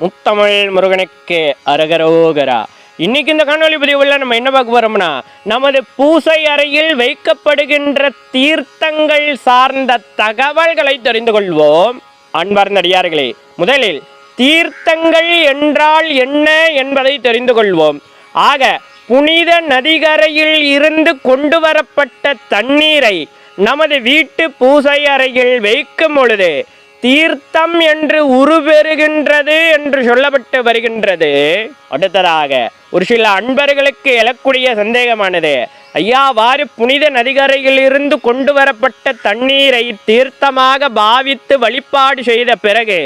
முத்தமிழ் முருகனுக்கு அரகரோகரா. இன்னைக்கு இந்த காணொளி பதிவுல நம்ம என்ன பார்க்க போறோம்னா நமது பூசை அறையில் வைக்கப்படுகின்ற தீர்த்தங்கள் சார்ந்த தகவல்களை தெரிந்து கொள்வோம். அன்பார்ந்த அடியார்களே முதலில் தீர்த்தங்கள் என்றால் என்ன என்பதை தெரிந்து கொள்வோம். ஆக புனித நதிகரையில் இருந்து கொண்டு வரப்பட்ட தண்ணீரை நமது வீட்டு பூசை அறையில் வைக்கும் பொழுது தீர்த்தம் என்று உருபெறுகின்றது என்று சொல்லப்பட்டு வருகின்றது. அடுத்ததாக ஒரு சில அன்பர்களுக்கு எழக்கூடிய சந்தேகமானது. ஐயா வாரி புனித நதிகரையில் இருந்து கொண்டு வரப்பட்ட தண்ணீரை தீர்த்தமாக பாவித்து வழிபாடு செய்த பிறகு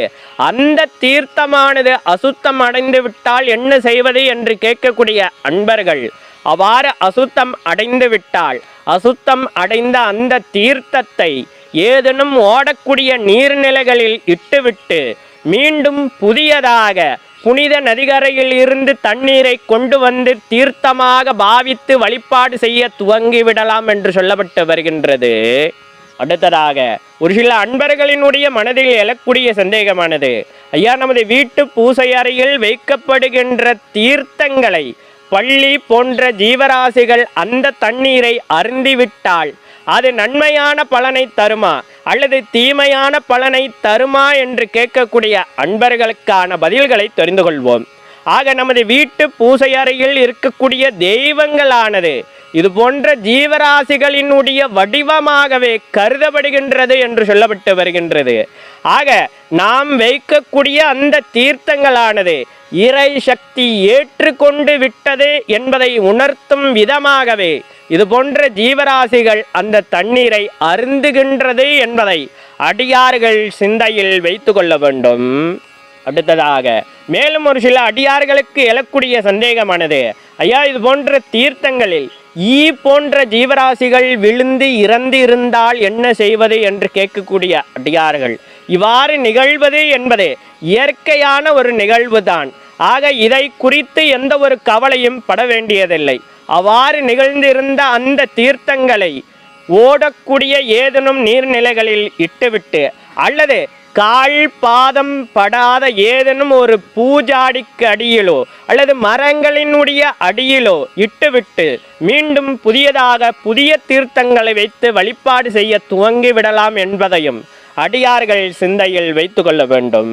அந்த தீர்த்தமானது அசுத்தம் அடைந்து விட்டால் என்ன செய்வது என்று கேட்கக்கூடிய அன்பர்கள் அவ்வாறு அசுத்தம் அடைந்து விட்டால் அசுத்தம் அடைந்த அந்த தீர்த்தத்தை ஏதேனும் ஓடக்கூடிய நீர்நிலைகளில் இட்டுவிட்டு மீண்டும் புதியதாக புனித நதிகரையில் இருந்து தண்ணீரை கொண்டு வந்து தீர்த்தமாக பாவித்து வழிபாடு செய்ய துவங்கி விடலாம் என்று சொல்லப்பட்டு வருகின்றது. அடுத்ததாக ஒரு சில அன்பர்களினுடைய மனதில் எழக்கூடிய சந்தேகமானது. ஐயா நமது வீட்டு பூசை அறையில் வைக்கப்படுகின்ற தீர்த்தங்களை பள்ளி போன்ற ஜீவராசிகள் அந்த தண்ணீரை அருந்திவிட்டால் அது நன்மையான பலனை தருமா? அல்லது தீமையான பலனை தருமா என்று கேட்கக்கூடிய அன்பர்களுக்கான பதில்களை தெரிந்து கொள்வோம் ஆக நமது வீட்டு பூசை அறையில் இருக்கக்கூடிய தெய்வங்களானது இது போன்ற ஜீவராசிகளினுடைய வடிவமாகவே கருதப்படுகின்றது என்று சொல்லப்பட்டு வருகின்றது. ஆக நாம் வைக்கக்கூடிய அந்த தீர்த்தங்களானது இறை சக்தி ஏற்றுக்கொண்டு விட்டது என்பதை உணர்த்தும் விதமாகவே இது போன்ற ஜீவராசிகள் அந்த தண்ணீரை அருந்துகின்றது என்பதை அடியார்கள் சிந்தையில் வைத்து கொள்ள வேண்டும். அடுத்ததாக மேலும் ஒரு சில அடியார்களுக்கு எழக்கூடிய சந்தேகமானது ஐயா இது போன்ற தீர்த்தங்களில் ஈ போன்ற ஜீவராசிகள் விழுந்து இறந்து இருந்தால் என்ன செய்வது என்று கேட்கக்கூடிய அடியார்கள். இவ்வாறு நிகழ்வது என்பது இயற்கையான ஒரு நிகழ்வுதான். ஆக இதை குறித்து எந்த ஒரு கவலையும் பட வேண்டியதில்லை. அவ்வாறு நிகழ்ந்திருந்த அந்த தீர்த்தங்களை ஓடக்கூடிய ஏதேனும் நீர்நிலைகளில் இட்டுவிட்டு அல்லது கால் பாதம் படாத ஏதேனும் ஒரு பூஜாடிக்கு அடியிலோ அல்லது மரங்களினுடைய அடியிலோ இட்டுவிட்டு மீண்டும் புதியதாக புதிய தீர்த்தங்களை வைத்து வழிபாடு செய்ய துவங்கி விடலாம் என்பதையும் அடியார்கள் சிந்தையில் வைத்து கொள்ள வேண்டும்.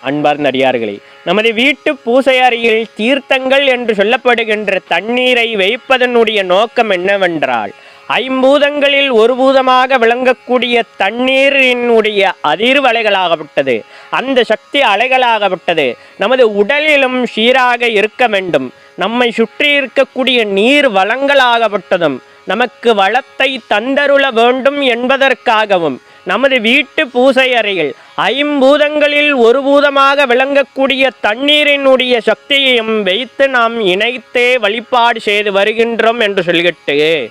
அன்பார்ந்த அடியார்களே நமது வீட்டு பூசை அறையில் தீர்த்தங்கள் என்று சொல்லப்படுகின்ற தண்ணீரை வைப்பதனுடைய நோக்கம் என்னவென்றால் ஐம்பூதங்களில் ஒரு பூதமாக விளங்கக்கூடிய தண்ணீரினுடைய அதிர்வு அலைகளாகப்பட்டது அந்த சக்தி அலைகளாகப்பட்டது நமது உடலிலும் சீராக இருக்க வேண்டும். நம்மை சுற்றி இருக்கக்கூடிய நீர் வளங்களாகப்பட்டதும் நமக்கு வளத்தை தந்தருள வேண்டும் என்பதற்காகவும் நமது வீட்டு பூசை அறையில் ஐம்பூதங்களில் ஒரு பூதமாக விளங்கக்கூடிய தண்ணீரினுடைய சக்தியையும் வைத்து நாம் இணைத்தே வழிபாடு செய்து வருகின்றோம் என்று சொல்லிட்டு